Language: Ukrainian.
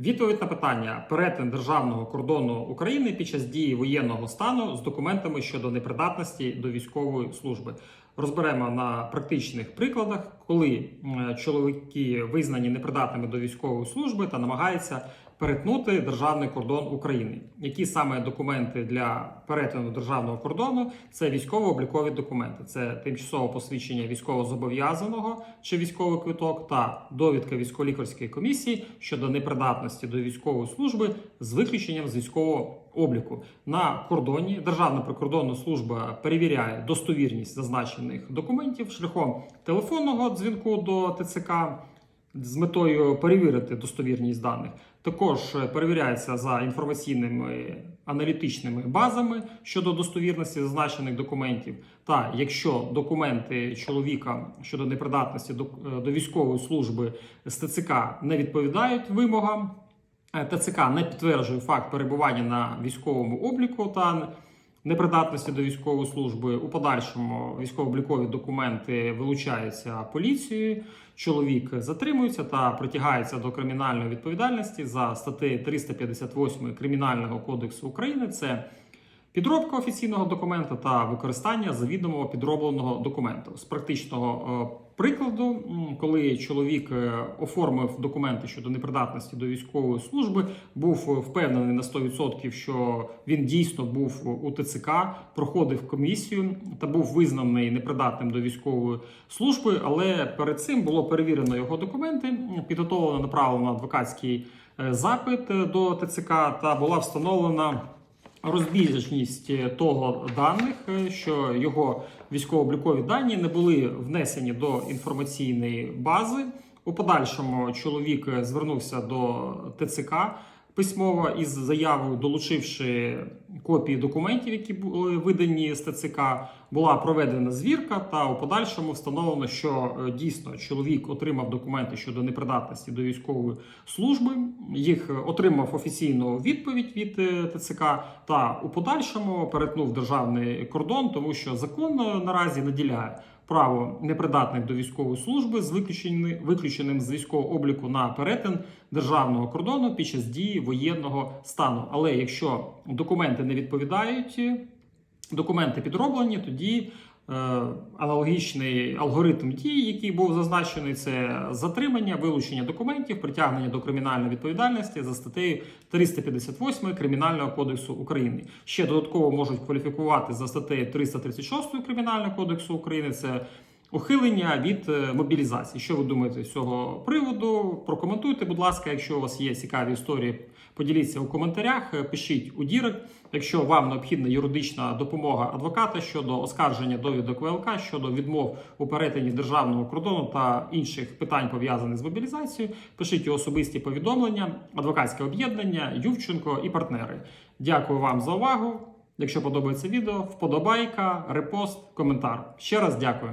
Відповідь на питання перетин державного кордону України під час дії воєнного стану з документами щодо непридатності до військової служби. Розберемо на практичних прикладах, коли чоловіки визнані непридатними до військової служби та намагаються перетнути державний кордон України. Які саме документи для перетину державного кордону? Це військово-облікові документи, це тимчасове посвідчення військовозобов'язаного чи військовий квиток та довідка військово-лікарської комісії щодо непридатності до військової служби з виключенням з військового обліку на кордоні. Державна прикордонна служба перевіряє достовірність зазначених документів шляхом телефонного дзвінку до ТЦК з метою перевірити достовірність даних. Також е, перевіряється за інформаційними аналітичними базами щодо достовірності зазначених документів. Та якщо документи чоловіка щодо непридатності до, е, до військової служби з ТЦК не відповідають вимогам, е, ТЦК не підтверджує факт перебування на військовому обліку та непридатності до військової служби. У подальшому військово-облікові документи вилучаються поліцією. Чоловік затримується та притягається до кримінальної відповідальності за статтею 358 Кримінального кодексу України. Це підробка офіційного документа та використання завідомо підробленого документу. З практичного е, прикладу, коли чоловік е, оформив документи щодо непридатності до військової служби, був впевнений на 100%, що він дійсно був у ТЦК, проходив комісію та був визнаний непридатним до військової служби. Але перед цим було перевірено його документи, підготовлено направлено адвокатський е, запит е, до ТЦК та була встановлена розбіжність е, того даних, е, що його військово-облікові дані не були внесені до інформаційної бази. У подальшому чоловік е, звернувся до ТЦК письмово із заявою, долучивши копії документів, які були видані з ТЦК. Була проведена звірка, та у подальшому встановлено, що е, дійсно чоловік отримав документи щодо непридатності до військової служби. Їх е, отримав офіційну відповідь від е, ТЦК, та у подальшому перетнув державний кордон, тому що закон наразі наділяє право непридатних до військової служби з виключеним, з військового обліку на перетин державного кордону під час дії воєнного стану. Але якщо документи не відповідають, документи підроблені, тоді аналогічний алгоритм дій, який був зазначений, це затримання, вилучення документів, притягнення до кримінальної відповідальності за статтею 358 Кримінального кодексу України. Ще додатково можуть кваліфікувати за статтею 336 Кримінального кодексу України. Це Ухилення від е, мобілізації. Що ви думаєте з цього приводу? Прокоментуйте, будь ласка, якщо у вас є цікаві історії, поділіться у коментарях, е, пишіть у дірект. Якщо вам необхідна юридична допомога адвоката щодо оскарження довідок ВЛК, щодо відмов у перетині державного кордону та інших питань пов'язаних з мобілізацією, пишіть у особисті повідомлення, адвокатське об'єднання, Ювченко і партнери. Дякую вам за увагу. Якщо подобається відео, вподобайка, репост, коментар. Ще раз дякую.